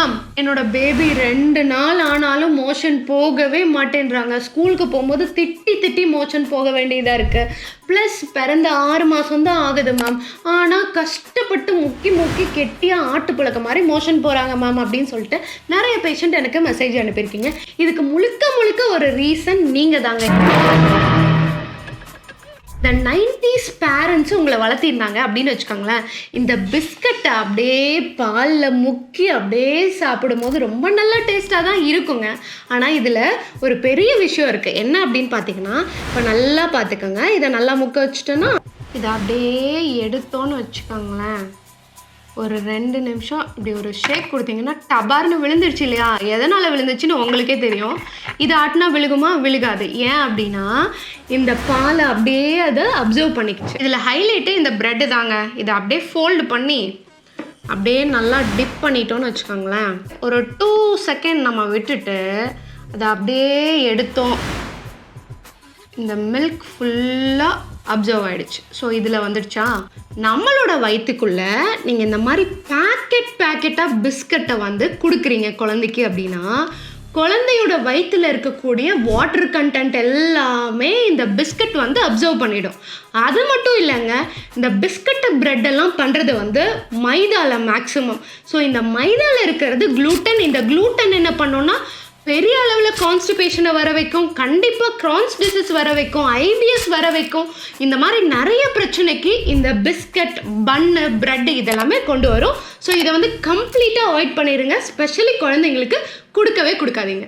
Ma'am என்னோட baby ரெண்டு நாள் ஆனாலும் மோஷன் போகவே மாட்டேன்றாங்க. ஸ்கூலுக்கு போகும்போது திட்டி திட்டி மோஷன் போக வேண்டியதாக இருக்குது ப்ளஸ் பிறந்த ஆறு மாதம் தான் ஆகுது மேம் ஆனால் கஷ்டப்பட்டு முக்கி முக்கி கெட்டியாக ஆட்டு புழக்க மாதிரி மோஷன் போகிறாங்க மேம் அப்படின்னு சொல்லிட்டு நிறைய பேஷண்ட் எனக்கு மெசேஜ் அனுப்பியிருக்கீங்க. இதுக்கு முழுக்க முழுக்க ஒரு ரீசன் நீங்கள் தாங்க த நைன்டிஸ் பேரண்ட்ஸும் உங்களை வளர்த்திருந்தாங்க அப்படின்னு வச்சுக்கோங்களேன். இந்த பிஸ்கட்டை அப்படியே பாலில் முக்கி அப்படியே சாப்பிடும்போது ரொம்ப நல்ல டேஸ்ட்டாக தான் இருக்குங்க. ஆனால் இதில் ஒரு பெரிய விஷயம் இருக்குது என்ன அப்படின்னு பார்த்தீங்கன்னா இப்போ நல்லா பார்த்துக்கோங்க இதை நல்லா முக்க வச்சுட்டோன்னா இதை அப்படியே எடுத்தோன்னு வச்சுக்கோங்களேன். ஒரு ரெண்டு நிமிஷம் இப்படி ஒரு ஷேக் கொடுத்தீங்கன்னா டபார்னு விழுந்துருச்சு இல்லையா? எதனால் விழுந்துச்சுன்னு உங்களுக்கே தெரியும். இது ஆட்டினா விழுகுமா? விழுகாது. ஏன் அப்படின்னா இந்த பாலை அப்படியே அதை அப்சர்வ் பண்ணிக்கிச்சு. இதில் ஹைலைட்டு இந்த ப்ரெட்டு தாங்க. இதை அப்படியே ஃபோல்டு பண்ணி அப்படியே நல்லா டிப் பண்ணிட்டோன்னு வச்சுக்கோங்களேன். ஒரு டூ செகண்ட் நம்ம விட்டுட்டு அதை அப்படியே எடுத்தோம். இந்த மில்க் ஃபுல்லாக அப்சர்வ் ஆகிடுச்சு ஸோ இதில் வந்துடுச்சா? நம்மளோட வயிற்றுக்குள்ளே நீங்கள் இந்த மாதிரி பேக்கெட் பேக்கெட்டாக பிஸ்கட்டை வந்து கொடுக்குறீங்க குழந்தைக்கு அப்படின்னா குழந்தையோட வயிற்றில் இருக்கக்கூடிய வாட்டர் கண்டென்ட் எல்லாமே இந்த பிஸ்கட் வந்து அப்சர்வ் பண்ணிடும். அது மட்டும் இல்லைங்க இந்த பிஸ்கட்டு பிரெட் எல்லாம் பண்ணுறது வந்து மைதாவில் மேக்ஸிமம் ஸோ இந்த மைதாவில் இருக்கிறது க்ளூட்டன் இந்த க்ளூட்டன் என்ன பண்ணோன்னா பெரிய அளவில் கான்ஸ்டிபேஷனை வர வைக்கும் கண்டிப்பாக க்ரான்ஸ் டிசீஸ் வர வைக்கும் ஐபிஎஸ் வர வைக்கும். இந்த மாதிரி நிறைய பிரச்சனைக்கு இந்த பிஸ்கட் பன்னு ப்ரெட்டு இதெல்லாமே கொண்டு வரும். ஸோ இதை வந்து கம்ப்ளீட்டாக அவாய்ட் பண்ணிடுங்க ஸ்பெஷலி குழந்தைங்களுக்கு கொடுக்கவே கொடுக்காதீங்க.